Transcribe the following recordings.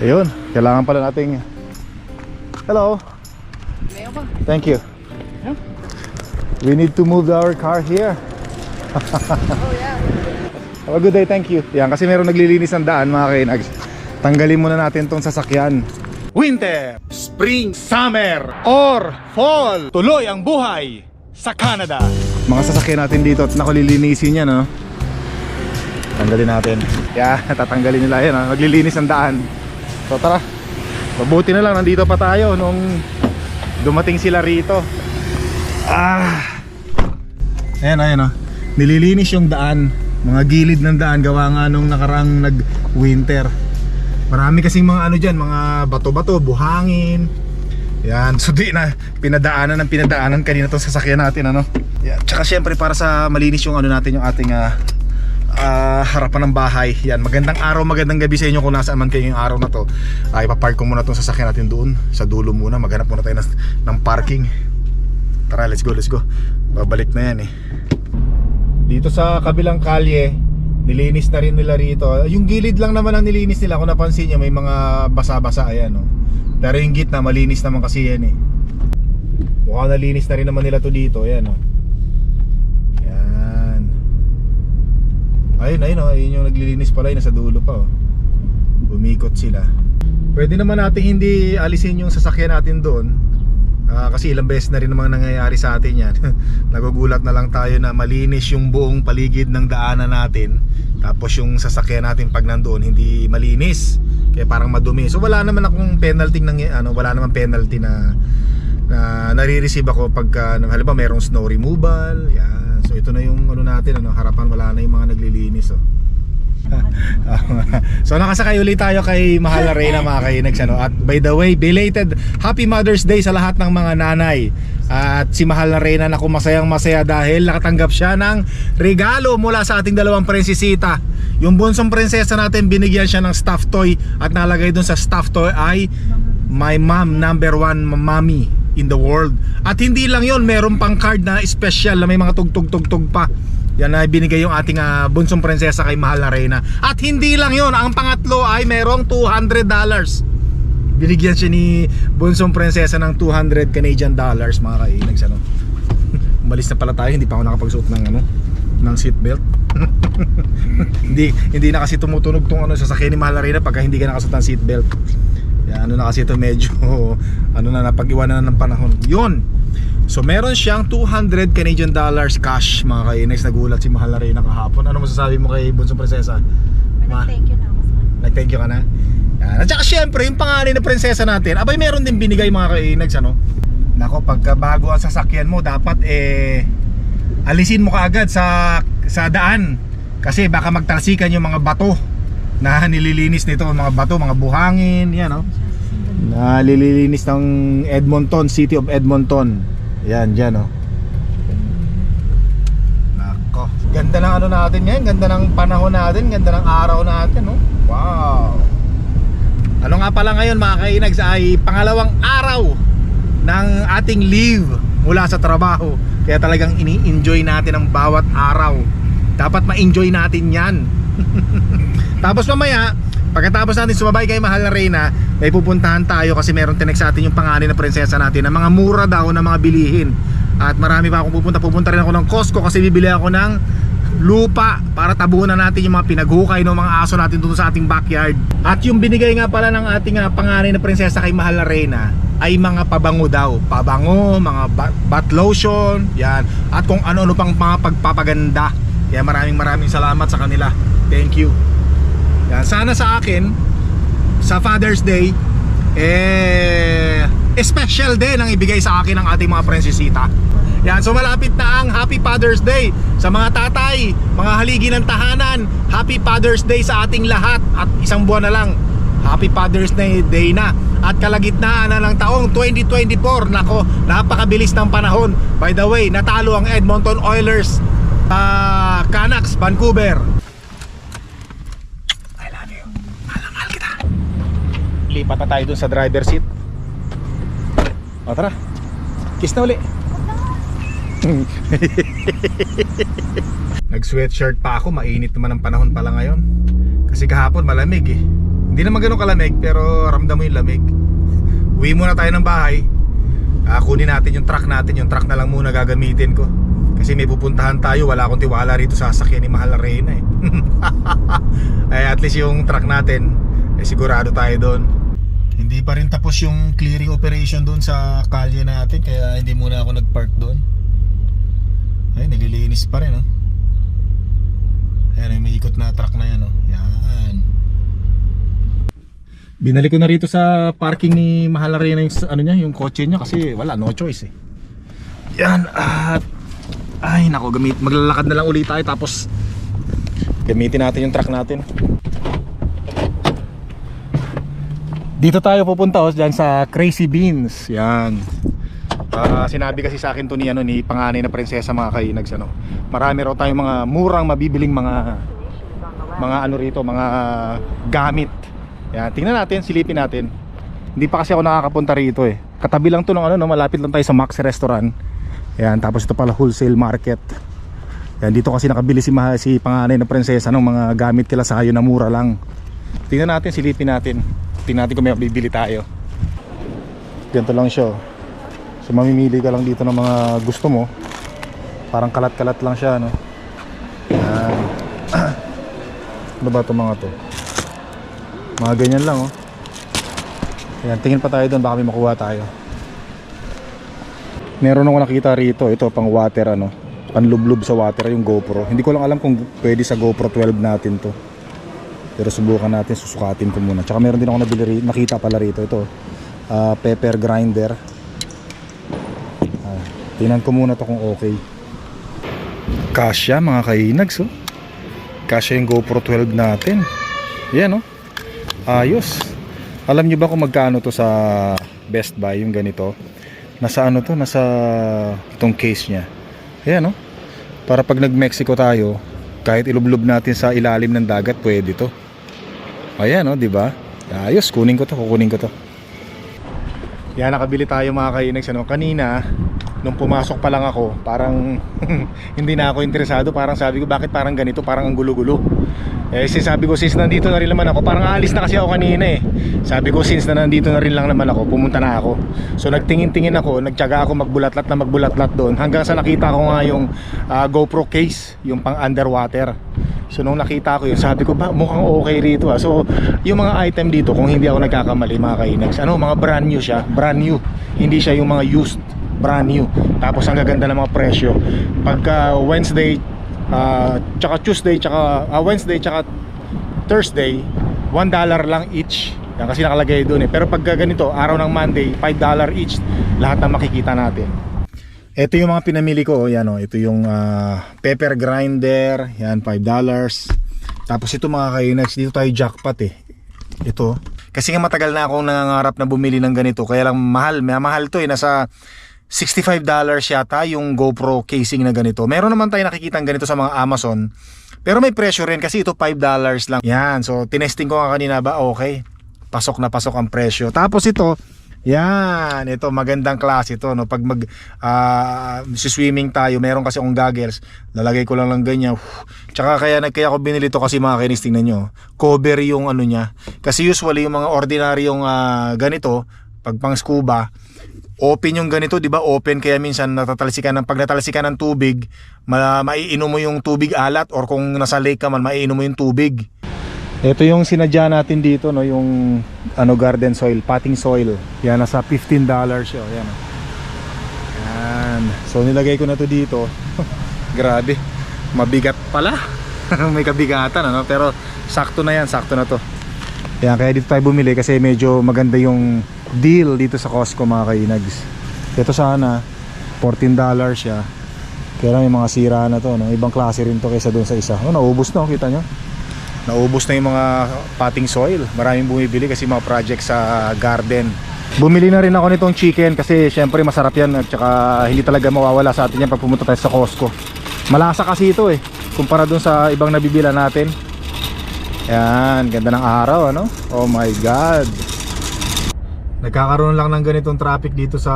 Ayun, kailangan pala nating Hello. Thank you. We need to move our car here. Oh, yeah. Have a good day, thank you. Yan, kasi meron naglilinis ng daan mga kainags. Tanggalin muna natin tong sasakyan. Winter, Spring, Summer, or Fall. Tuloy ang buhay sa Canada. Mga sasakyan natin dito at nakulilinisin yan, no? Tanggalin natin. Yeah, tatanggalin nila yan, no? Naglilinis ng daan. So tara, mabuti na lang nandito pa tayo nung dumating sila rito. Ah, Ayan, ayan o. Nililinis yung daan. Mga gilid ng daan gawa nga nung nakarang nag-winter. Marami kasing mga ano dyan, mga bato-bato, buhangin. Yan, so di na pinadaanan ng pinadaanan kanina tong sasakyan natin ano. Yan, tsaka syempre para sa malinis yung ano natin yung ating ah, ah, harapan ng bahay. Yan, magandang araw, magandang gabi sa inyo kung nasaan man kayo yung araw na to. Ay, ipapark ko muna tong sasakyan natin doon sa dulo muna. Maghanap muna tayo ng parking. Tara, let's go, let's go. Babalik na yan eh. Dito sa kabilang kalye, nilinis na rin nila rito. Yung gilid lang naman ang nilinis nila. Kung napansin nyo, may mga basa-basa ayan oh. Pero yung gitna, malinis naman kasi yan eh. Mukhang nalinis na rin naman nila to dito. Ayan oh. Ayun, ayun oh. Ayun yung naglilinis pala. Nasa dulo pa oh. Bumikot sila. Pwede naman natin hindi alisin yung sasakyan natin doon. Ah, kasi ilang beses na rin namang nangyayari sa atin yan Nagugulat na lang tayo na malinis yung buong paligid ng daanan natin Tapos yung sasakyan natin pag nandoon hindi malinis Kaya parang madumi So wala naman akong penalty ng, ano, wala naman penalty na na nare-receive ako pagka halimbawa merong snow removal yan so ito na yung ano natin ano harapan wala na yung mga naglilinis oh. So nakasakay ulit tayo kay Mahal na Reyna mga kainags ano? At by the way, belated Happy Mother's Day sa lahat ng mga nanay. At si Mahal na Reyna na masayang masaya dahil nakatanggap siya ng regalo mula sa ating dalawang prinsesita. Yung bunsong prinsesa natin binigyan siya ng stuffed toy At nalagay dun sa stuffed toy ay My mom, number one mommy in the world At hindi lang yon meron pang card na special na may mga tugtog-tugtog pa yan ay binigay yung ating ah, bunsong prinsesa kay Mahal na Reyna. At hindi lang yon, ang pangatlo ay merong 200 dollars. Binigyan siya ni bunsong prinsesa ng 200 Canadian dollars mga kainags ano. Umalis na pala tayo, hindi pa ako nakapagsuot ng ano ng seatbelt. hindi hindi na kasi tumutunog tong ano sa sakyan ni Mahal na pagka hindi ka nakasuot ng seatbelt. Yan, ano na kasi ito medyo ano na napag-iwanan na ng panahon. Yun. So meron siyang 200 Canadian dollars cash mga kainex nagulat si Mahal na Reyna kahapon. Ano masasabi mo kay Bunso Prinsesa? Ma- Thank you na ako sa Nag-thank you ka na? Yan. At saka syempre, yung pangalan na prinsesa natin, abay meron din binigay mga kainags, ano? Nako, pagka bago ang sasakyan mo, dapat eh, alisin mo kaagad sa, sa daan. Kasi baka magtalsikan yung mga bato na nililinis nito, mga bato, mga buhangin, yan, no? Na nililinis ng Edmonton, City of Edmonton. Yan, dyan, no? Nako. Ganda ng ano natin ngayon, ganda ng panahon natin, ganda ng araw natin, no? Wow. Ano nga pala ngayon mga kainags ay pangalawang araw ng ating leave mula sa trabaho. Kaya talagang ini-enjoy natin ang bawat araw. Dapat ma-enjoy natin yan. Tapos mamaya, pagkatapos natin sumabay kay Mahal na Reyna, may pupuntahan tayo kasi meron tinex sa atin yung pangalan na prinsesa natin na mga mura daw na mga bilihin. At marami pa akong pupunta. Pupunta rin ako ng Costco kasi bibili ako ng lupa para tabunan natin yung mga pinaghukay ng mga aso natin doon sa ating backyard. At yung binigay nga pala ng ating uh, panganay na prinsesa kay Mahal na Reyna ay mga pabango daw. Pabango, mga ba- bath lotion, yan. At kung ano-ano pang mga pagpapaganda. Kaya maraming maraming salamat sa kanila. Thank you. Yan. Sana sa akin, sa Father's Day, eh, special din ang ibigay sa akin ng ating mga prinsesita. Yan, so malapit na ang Happy Father's Day sa mga tatay, mga haligi ng tahanan. Happy Father's Day sa ating lahat at isang buwan na lang. Happy Father's Day, Day na at kalagitnaan na ng taong 2024. Nako, napakabilis ng panahon. By the way, natalo ang Edmonton Oilers sa Canucks, Vancouver. Lipat na tayo dun sa driver seat. O tara. Kiss na uli. Nag sweatshirt pa ako, mainit naman ang panahon pala ngayon Kasi kahapon malamig eh Hindi naman ganun kalamig pero ramdam mo yung lamig. Uwi muna tayo ng bahay. Ah, kunin natin yung truck natin, yung truck na lang muna gagamitin ko. Kasi may pupuntahan tayo, wala akong tiwala rito sa sasakyan ni Mahal na Reyna eh. Ay at least yung truck natin, eh, sigurado tayo doon. Hindi pa rin tapos yung clearing operation doon sa kalye natin kaya hindi muna ako nagpark doon. Ay, nililinis pa rin oh. Ayan, may ikot na truck na yan oh. Yan. Binalik ko na rito sa parking ni Mahal Arena yung ano niya, yung kotse niya kasi wala, no choice eh. Yan at ay nako, gamit maglalakad na lang ulit tayo tapos gamitin natin yung truck natin. Dito tayo pupunta oh, dyan sa Crazy Beans. Yan. Ah, sinabi kasi sa akin to ni ano ni panganay na prinsesa mga kainags ano. Marami raw tayong mga murang mabibiling mga mga ano rito, mga gamit. Yan, tingnan natin, silipin natin. Hindi pa kasi ako nakakapunta rito eh. Katabi lang to ng ano, no, malapit lang tayo sa Max Restaurant. Yan, tapos ito pala wholesale market. Yan, dito kasi nakabili si, ma- si panganay na prinsesa ng mga gamit kila sa kayo na mura lang. Tingnan natin, silipin natin. Tingnan natin kung may mabibili tayo. Ganito lang siya. oh. So mamimili ka lang dito ng mga gusto mo. Parang kalat-kalat lang siya, no? Yan. ano ba itong mga to? Mga ganyan lang, oh. Yan, tingin pa tayo doon, baka may makuha tayo. Meron ako nakita rito, ito pang water ano, panlublob sa water yung GoPro. Hindi ko lang alam kung pwede sa GoPro 12 natin to. Pero subukan natin, susukatin ko muna. Tsaka meron din ako nabili nakita pala rito ito. ah, pepper grinder. Ah, tingnan ko muna to kung okay. Kasya mga kainags oh. Kasya yung GoPro 12 natin. Yan oh. Ayos. Alam nyo ba kung magkano to sa Best Buy yung ganito? Nasa ano to? Nasa itong case niya. Ayan oh. Para pag nag-Mexico tayo, kahit ilublob natin sa ilalim ng dagat, pwede to. Ayan oh, di ba? Ayos, kunin ko to, kukunin ko to. Yan, nakabili tayo mga kainags. Ano, kanina, nung pumasok pa lang ako, parang hindi na ako interesado. Parang sabi ko, bakit parang ganito? Parang ang gulo-gulo. Eh, since sabi ko, since nandito na rin naman ako, parang aalis na kasi ako kanina eh. Sabi ko, since na nandito na rin lang naman ako, pumunta na ako. So, nagtingin-tingin ako, nagtyaga ako magbulatlat na magbulatlat doon. Hanggang sa nakita ko nga yung ah, GoPro case, yung pang underwater. So nung nakita ko yun, sabi ko ba mukhang okay rito ah. So yung mga item dito, kung hindi ako nagkakamali mga kainags, ano, mga brand new siya, brand new. Hindi siya yung mga used, brand new. Tapos ang gaganda ng mga presyo. Pagka Wednesday, ah, tsaka Tuesday, tsaka ah, Wednesday, tsaka Thursday, 1 dollar lang each. Yan kasi nakalagay doon eh. Pero pag ganito, araw ng Monday, 5 dollar each lahat na makikita natin. Ito yung mga pinamili ko, yan oh. Ito yung ah, pepper grinder, yan 5 dollars. Tapos ito mga kainags, dito tayo jackpot eh. Ito. Kasi nga matagal na akong nangangarap na bumili ng ganito, kaya lang mahal, may mahal to eh, nasa 65 dollars yata yung GoPro casing na ganito. Meron naman tayo nakikita ganito sa mga Amazon. Pero may presyo rin kasi ito 5 dollars lang. Yan, so tinesting ko nga kanina ba, okay. Pasok na pasok ang presyo. Tapos ito, yan, ito magandang klase ito no. Pag mag ah, swimming tayo, meron kasi akong goggles. Lalagay ko lang lang ganyan. Uf. Tsaka kaya kaya ako binili to kasi mga kinis tingnan nyo. Cover yung ano niya. Kasi usually yung mga ordinaryong ah, ganito, pag pang scuba, open yung ganito, 'di ba? Open kaya minsan natatalsikan ng pag natalsikan ng tubig, ma maiinom mo yung tubig alat or kung nasa lake ka man, maiinom mo yung tubig. Ito yung sinadya natin dito no, yung ano garden soil, potting soil. Yan nasa 15 dollars 'yo, yan. Yan. So nilagay ko na to dito. Grabe. Mabigat pala. May kabigatan ano, pero sakto na yan, sakto na to. Yan, kaya dito tayo bumili kasi medyo maganda yung deal dito sa Costco mga kainags. Ito sana 14 dollars siya. Kaya yung mga sira na to, no? ibang klase rin to kaysa doon sa isa. Oh, naubos na, oh, kita nyo? Naubos na yung mga potting soil. Maraming bumibili kasi mga project sa garden. Bumili na rin ako nitong chicken kasi syempre masarap yan at saka hindi talaga mawawala sa atin yan pag pumunta tayo sa Costco. Malasa kasi ito eh, kumpara dun sa ibang nabibila natin. Yan, ganda ng araw ano? Oh my god. Nagkakaroon lang ng ganitong traffic dito sa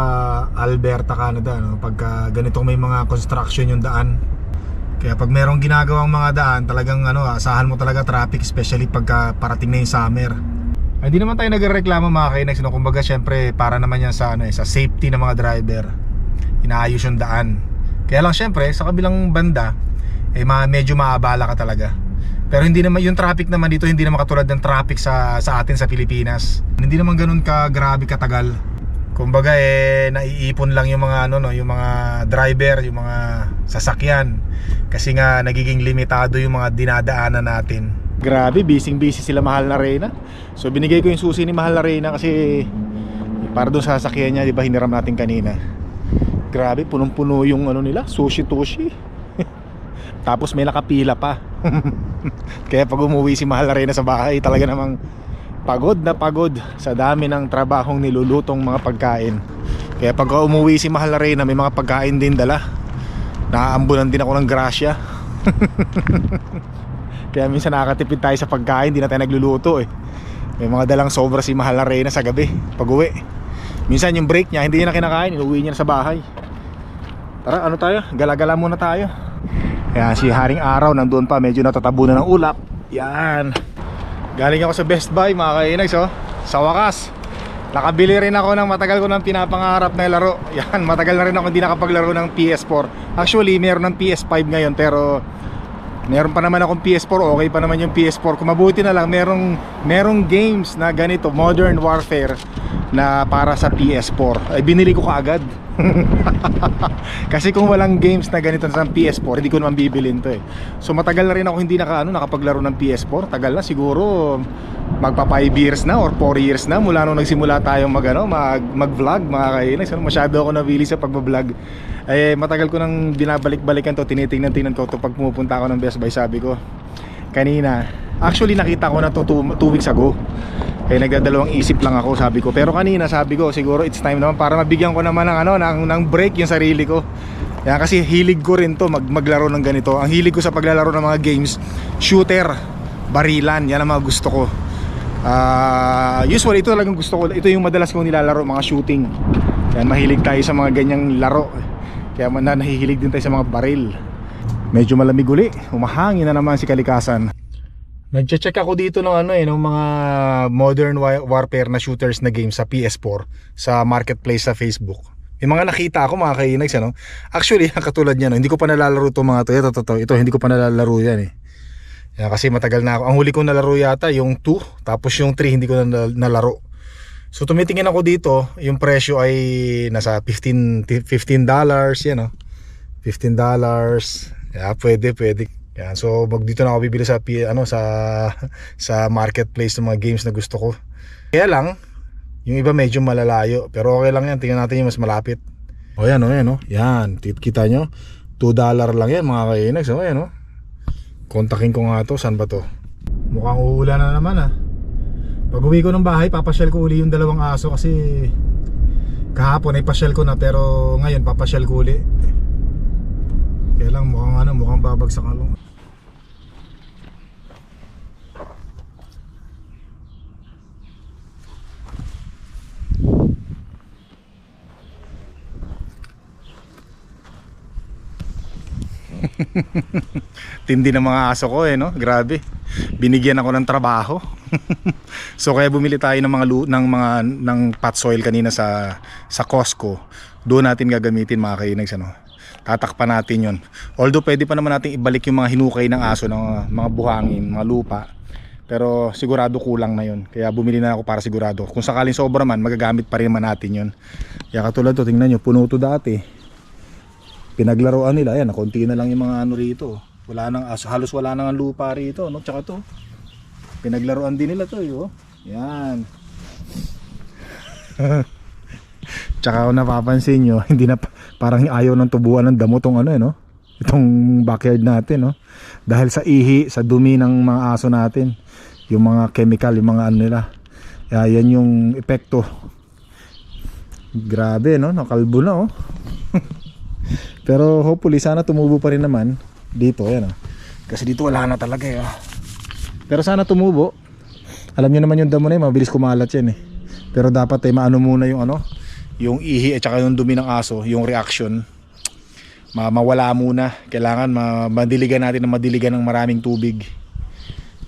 Alberta, Canada no? Pagka ganitong may mga construction yung daan. Kaya pag merong ginagawang mga daan, talagang ano, asahan mo talaga traffic especially pagka parating na yung summer. Hindi naman tayo nagreklamo mga kainex, no? Kumbaga syempre para naman yan sa, ano, eh, sa safety ng mga driver. Inaayos yung daan. Kaya lang syempre, sa kabilang banda, eh ma- medyo maabala ka talaga. Pero hindi naman yung traffic naman dito hindi naman katulad ng traffic sa sa atin sa Pilipinas. Hindi naman ganoon ka grabe katagal. Kumbaga eh naiipon lang yung mga ano no, yung mga driver, yung mga sasakyan kasi nga nagiging limitado yung mga dinadaanan natin. Grabe, busy-busy sila Mahal na Reyna. So binigay ko yung susi ni Mahal na Reyna kasi para doon sa sasakyan niya, 'di ba, hiniram natin kanina. Grabe, punong-puno yung ano nila, sushi toshi. Tapos may nakapila pa. Kaya pag umuwi si Mahal Arena sa bahay, talaga namang pagod na pagod sa dami ng trabahong nilulutong mga pagkain. Kaya pag umuwi si Mahal Arena, may mga pagkain din dala. Naaambunan din ako ng grasya. Kaya minsan nakakatipid tayo sa pagkain, hindi na tayo nagluluto eh. May mga dalang sobra si Mahal Arena sa gabi, pag uwi. Minsan yung break niya, hindi niya na kinakain, inuwi niya na sa bahay. Tara, ano tayo? Gala-gala muna tayo. Kaya si Haring Araw nandun pa, medyo natatabunan ng ulap. Yan. Galing ako sa Best Buy, mga kainags, oh. Sa wakas, nakabili rin ako ng matagal ko ng pinapangarap na laro. Yan, matagal na rin ako hindi nakapaglaro ng PS4. Actually, meron ng PS5 ngayon, pero meron pa naman akong PS4, okay pa naman yung PS4. Kung mabuti na lang, merong, merong games na ganito, Modern Warfare, na para sa PS4. Ay, binili ko kaagad. Kasi kung walang games na ganito sa PS4, hindi ko naman bibilin to eh. So matagal na rin ako hindi naka, ano, nakapaglaro ng PS4. Tagal na siguro magpa 5 years na or 4 years na mula nung nagsimula tayong mag, ano, mag, mag-vlog mga kainis. Ano, masyado ako nabili sa pagbablog. Eh, matagal ko nang binabalik-balikan to, tinitingnan-tingnan ko to pag pumupunta ako ng Best Buy. Sabi ko, kanina, actually nakita ko na to 2 weeks ago. Kaya nagdadalawang isip lang ako sabi ko. Pero kanina sabi ko siguro it's time naman Para mabigyan ko naman ng, ano, ng, ng break yung sarili ko. Yan, Kasi hilig ko rin to mag, maglaro ng ganito. Ang hilig ko sa paglalaro ng mga games Shooter, barilan Yan ang mga gusto ko. Ah, Usually ito talagang gusto ko. Ito yung madalas kong nilalaro mga shooting. Yan, mahilig tayo sa mga ganyang laro. Kaya man, nahihilig din tayo sa mga baril. Medyo malamig uli. Umahangin na naman si kalikasan Nagche-check ako dito ng ano eh ng mga modern wa- warfare na shooters na games sa PS4 sa marketplace sa Facebook. May mga nakita ako mga kainags ano. Actually, katulad niyan, no, hindi ko pa nalalaro to mga to. Ito, to, to, ito, hindi ko pa nalalaro yan eh. Yan, kasi matagal na ako. Ang huli ko nalaro yata yung 2, tapos yung 3 hindi ko na nalaro. So tumitingin ako dito, yung presyo ay nasa 15 15 dollars yan no. 15 dollars. Yeah, pwede, pwede. Yan, so mag dito na ako bibili sa ano sa sa marketplace ng mga games na gusto ko. Kaya lang, yung iba medyo malalayo, pero okay lang yan. Tingnan natin yung mas malapit. O yan, o yan, o. Yan, kita nyo. 2 dollar lang yan mga kainags. O yan, o. Kontakin ko nga to. Saan ba to? Mukhang uulan na naman ah. Pag uwi ko ng bahay, papasyal ko uli yung dalawang aso kasi kahapon ay pasyal ko na pero ngayon papasyal ko uli. Kaya lang mukhang ano, mukhang babagsak ano. Tindi ng mga aso ko eh no, grabe. Binigyan ako ng trabaho. so kaya bumili tayo ng mga ng mga ng pot soil kanina sa sa Costco. Doon natin gagamitin mga kainags ano. Tatakpan natin 'yon. Although pwede pa naman natin ibalik yung mga hinukay ng aso ng mga buhangin, mga lupa. Pero sigurado kulang na 'yon. Kaya bumili na ako para sigurado. Kung sakaling sobra man, magagamit pa rin naman natin 'yon. Kaya katulad to, tingnan nyo, puno to dati pinaglaruan nila ayan konti na lang yung mga ano rito wala nang aso halos wala nang ang lupa rito no tsaka to pinaglaruan din nila to yo yan tsaka kung napapansin nyo hindi na pa- parang ayaw ng tubuan ng damo tong ano eh no itong backyard natin no dahil sa ihi sa dumi ng mga aso natin yung mga chemical yung mga ano nila Kaya yan yung epekto grabe no nakalbo na oh pero hopefully sana tumubo pa rin naman dito yan ah. Kasi dito wala na talaga eh. ah. Pero sana tumubo. Alam niyo naman yung damo na yun, mabilis kumalat yan eh. Pero dapat eh maano muna yung ano, yung ihi at saka yung dumi ng aso, yung reaction. Ma mawala muna. Kailangan ma madiligan natin ng madiligan ng maraming tubig.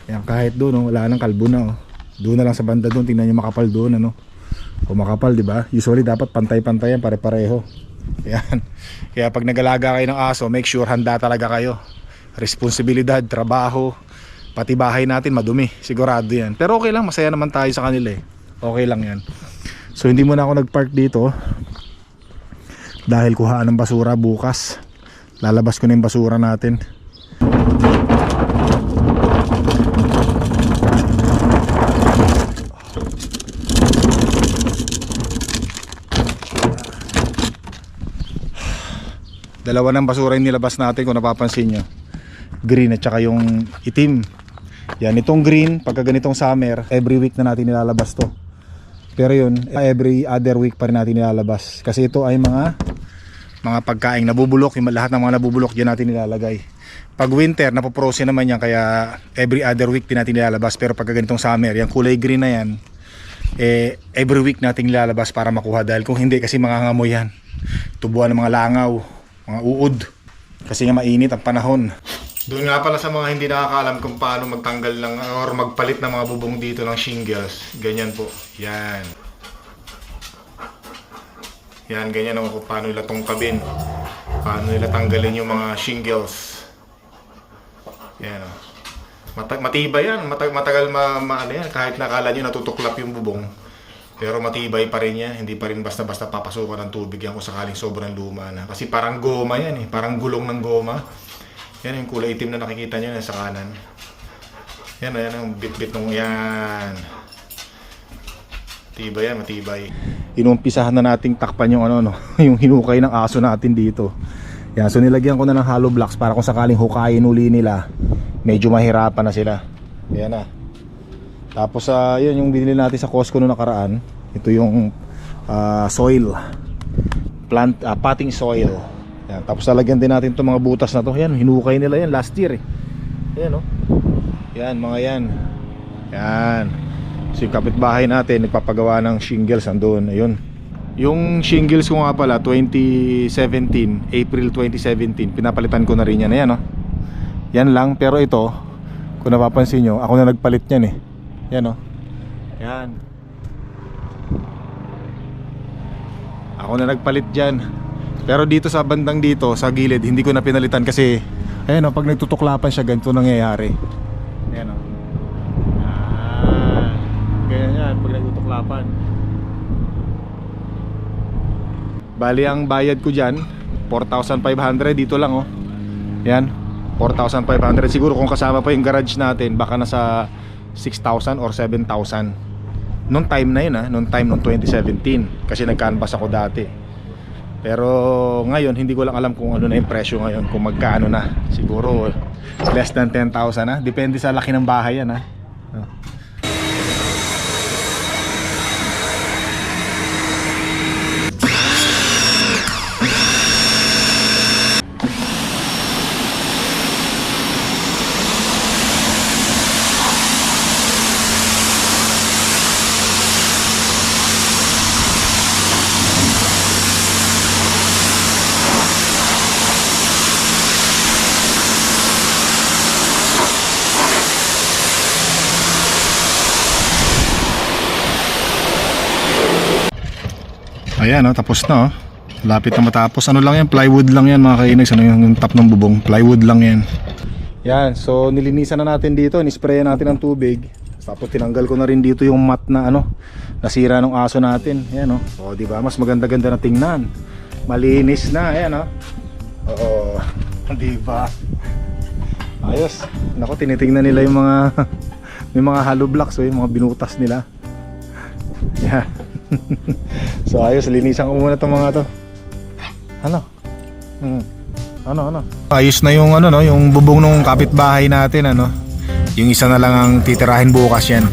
Yan kahit doon oh, wala nang kalbo na oh. Doon na lang sa banda doon, tingnan nyo makapal doon ano. Kung makapal, di ba? Usually dapat pantay-pantay yan, pare-pareho. Yan. Kaya pag nagalaga kayo ng aso, make sure handa talaga kayo. Responsibilidad, trabaho, pati bahay natin madumi. Sigurado yan. Pero okay lang, masaya naman tayo sa kanila eh. Okay lang yan. So hindi muna ako nagpark dito. Dahil kuhaan ng basura bukas. Lalabas ko na yung basura natin. Dalawa ng basura yung nilabas natin kung napapansin nyo. Green at saka yung itim. Yan, itong green, pagka ganitong summer, every week na natin nilalabas to. Pero yun, every other week pa rin natin nilalabas. Kasi ito ay mga mga pagkain nabubulok, yung lahat ng mga nabubulok diyan natin nilalagay. Pag winter, napoprose naman yan kaya every other week din natin nilalabas. Pero pagka ganitong summer, yung kulay green na yan, eh, every week natin nilalabas para makuha dahil kung hindi kasi mangangamoy yan. Tubuan ng mga langaw, mga uod. Kasi nga mainit ang panahon. Doon nga pala sa mga hindi nakakaalam kung paano magtanggal ng or magpalit ng mga bubong dito ng shingles. Ganyan po. Yan. Yan, ganyan o kung paano nila tungkabin. Paano nila tanggalin yung mga shingles. Yan o. Mata- matibay yan. Mata- matagal ma, ma- ano yan. Kahit nakala nyo natutuklap yung bubong. Pero matibay pa rin yan. Hindi pa rin basta-basta papasukan ng tubig yan kung sakaling sobrang luma na. Kasi parang goma yan eh. Parang gulong ng goma. Yan yung kulay itim na nakikita nyo sa kanan. Yan, yan ang bit-bit nung yan. Matibay yan, matibay. Inumpisahan na nating takpan yung ano no, yung hinukay ng aso natin dito. Yan, so nilagyan ko na ng hollow blocks para kung sakaling hukayin uli nila, medyo mahirapan na sila. Yan na. Tapos ah, yun yung binili natin sa Costco noong nakaraan. Ito yung ah, soil. Plant ah, potting soil. Yan, tapos lalagyan din natin itong mga butas na to. Yan, hinukay nila yan last year eh. Yan oh. Yan, mga yan. Yan. So yung kapitbahay natin nagpapagawa ng shingles andun. Ayun. Yung shingles ko nga pala 2017, April 2017, pinapalitan ko na rin yan. Ayan oh. Yan lang pero ito kung napapansin nyo, ako na nagpalit yan eh. Yan oh. Yan. Ako na nagpalit dyan. Pero dito sa bandang dito, sa gilid, hindi ko na pinalitan kasi ayan oh, pag nagtutuklapan siya ganito nangyayari. Ayan oh. Yan. Ganyan yan pag nagtutuklapan. Bali ang bayad ko dyan 4,500 dito lang oh Yan 4,500 siguro kung kasama pa yung garage natin baka nasa 6,000 or 7,000 Noong time na yun ah Noong time noong 2017 Kasi nag-canvas ako dati Pero ngayon hindi ko lang alam kung ano na yung presyo ngayon Kung magkano na. Siguro less than 10,000 na. Depende sa laki ng bahay yan ah Ayan oh, tapos na oh. Lapit na matapos. Ano lang yan? Plywood lang yan mga kainags. Ano yung, top ng bubong? Plywood lang yan. Yan, so nilinisan na natin dito. Nisprayan natin ng tubig. Tapos tinanggal ko na rin dito yung mat na ano, nasira ng aso natin. Ayan oh. Oh, di ba? Mas maganda-ganda na tingnan. Malinis na, ayan oh. Oo. Di ba? Ayos. Nako, tinitingnan nila yung mga may mga hollow blocks, oh, yung mga binutas nila. Yan. So ayos, linisan ko muna itong mga to. Ano? Hmm. Ano, ano? Ayos na yung ano no, yung bubong ng kapitbahay natin ano. Yung isa na lang ang titirahin bukas yan.